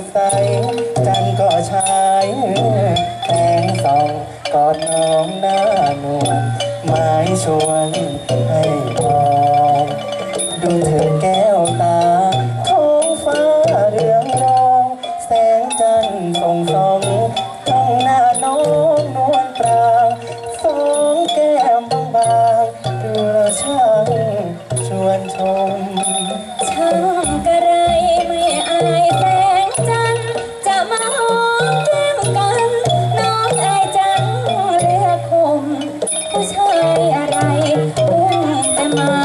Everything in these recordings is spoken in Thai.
ดใสจันก็ชายแสงส่องกอดน้องหน้าหนุ่มหมายชวนให้พองดูเธอแก้วตาท้องฟ้าเรืองรอง แสงจันทร์ส่องส่องตั้งหน้าน้อง อะไรอุ้มแต่มา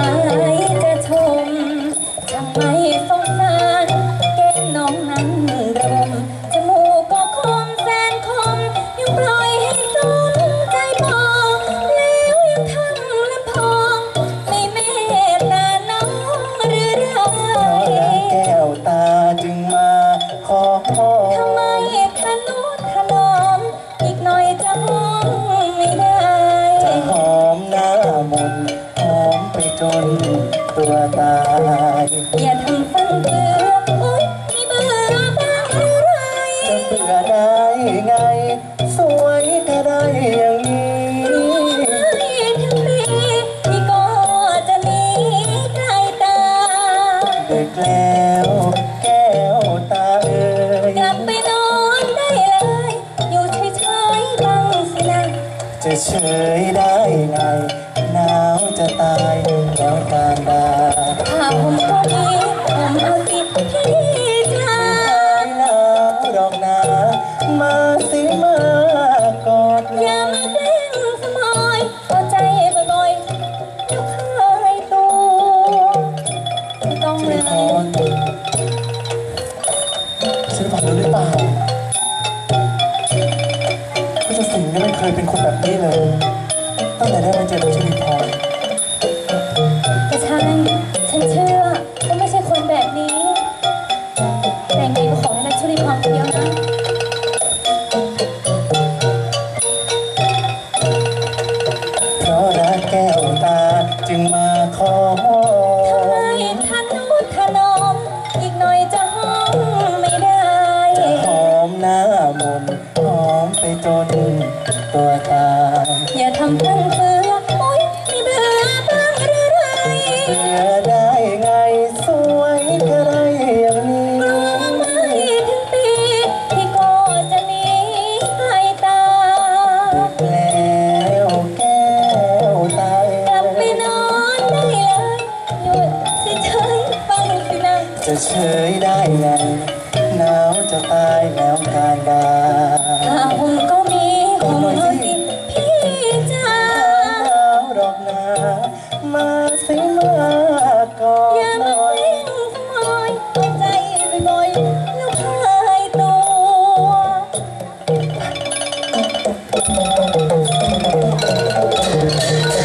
ตัวตายอย่าทำฟันเฟือโอ๊ยไม่เบื่อบ้างหรือไรจะเบื่อได้ไง สวยก็ได้อย่างนี้ให้ทั้งปีที่ก็จะมีใครตาเด็กแล้วแก้วตาเอ่ยกลับไปนอนได้เลย อยู่เฉยๆบ้างสินะจะเฉยได้ไง แล้วการดาถ้าผมก็ดีผมเอาสิพี่จ้าไม่หนาวดอกนามาสิมากอดอย่ามาเด้งสมอยเอาใจบ่อยๆเดี๋ยวเคยตัวไม่ต้องเลสิริพยรฉันบอกแล้วหรือเปล่าก็จะสิงห์เนี่ยไม่เคยเป็นคนแบบนี้เลย ตั้งแต่ได้มาเจอกับสิริพร จึงมาขอทำไมทันนุถนอม อีกหน่อยจะห้องไม่ได้จะหอมหน้ามนต์หอมไปจนตัวตายอย่าทำพัน จะเฉยได้ไงหนาวจะตายแล้วการดาถ้าผมก็มีผมเอาสิพี่จ้าหนาวดอกนามาสิมากออย่าดหมาน่อยเล่นขโมยเอาใจบ่อยๆแล้วคลายตัว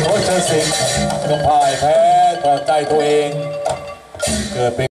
โคชสิงห์ก็พ่ายแพ้ต่อใจตัวเอง เกิดเป็น